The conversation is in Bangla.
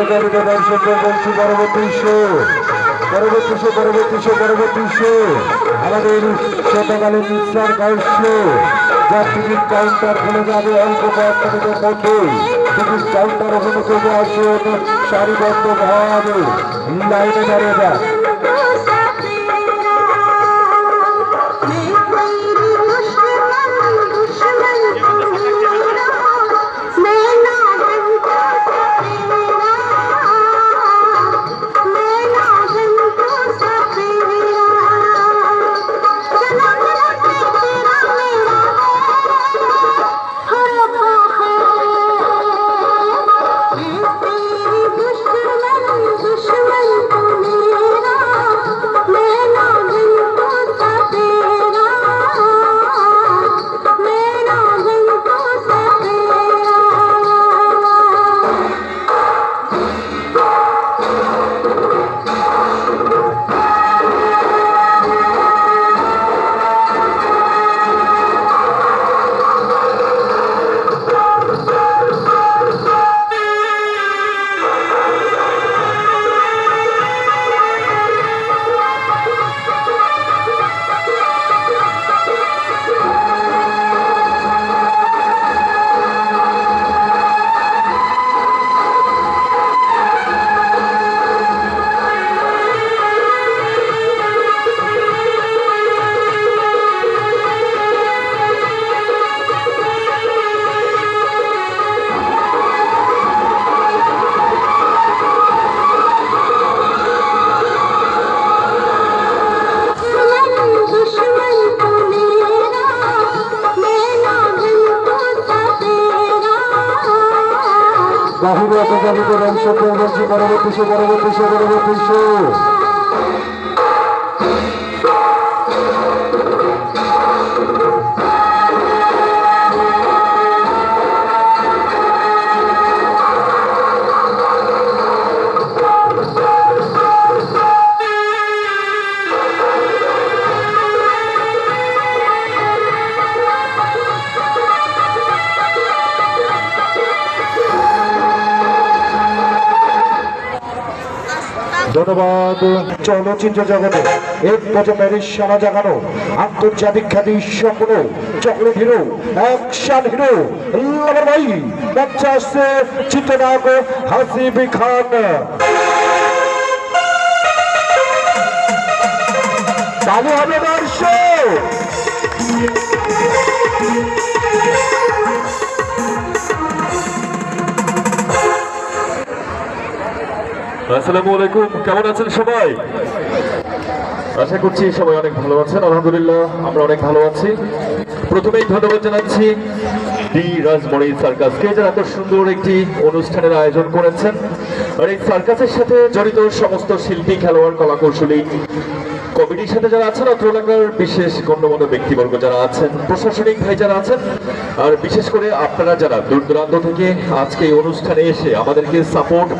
বাহিরে অবতারিত দর্শক বলছি পরবর্তী শো পরবর্তী শো পরবর্তী শো পরবর্তী শো আমাদের শতকালীন মিশ্রার শো যা টিকিট কাউন্টার খুলে যাবে অল্প কয়েকটা মধ্যেই। টিকিট কাউন্টার ওখানে চলে আসুন সারিবদ্ধ ভাবে লাইনে দাঁড়িয়ে যান বাহিরে দর্শক বলছি পরবর্তী পরবর্তী শো পরবর্তী ধন্যবাদ। চলচ্চিত্র জগতে এক প্রজন্মের সারা জাগানো, আন্তর্জাতিক খ্যাতি সম্পূর্ণ চকলেট হিরো, অ্যাকশন হিরো ভাই বাচ্চা আসছে চিত্রনায়ক হাসিব খান। চালু হবে দর্শক আসসালামু আলাইকুম, কেমন আছেন সবাই? আশা করছি সবাই অনেক ভালো আছেন, আলহামদুলিল্লাহ আমরা অনেক ভালো আছি। প্রথমেই ধন্যবাদ জানাচ্ছি রাজমণি সার্কাসকে, যারা এত সুন্দর একটি অনুষ্ঠানের আয়োজন করেছেন। আর এই সার্কাসের সাথে জড়িত সমস্ত শিল্পী, খেলোয়াড়, কলাকৌশলী, কমিটির সাথে যারা আছেন অত্র এলাকার বিশেষ গণ্যমান্য ব্যক্তিবর্গ যারা আছেন, প্রশাসনিক ভাই যারা আছেন, আর বিশেষ করে আপনারা যারা দূর দূরান্ত থেকে আজকে এই অনুষ্ঠানে এসে আমাদেরকে সাপোর্ট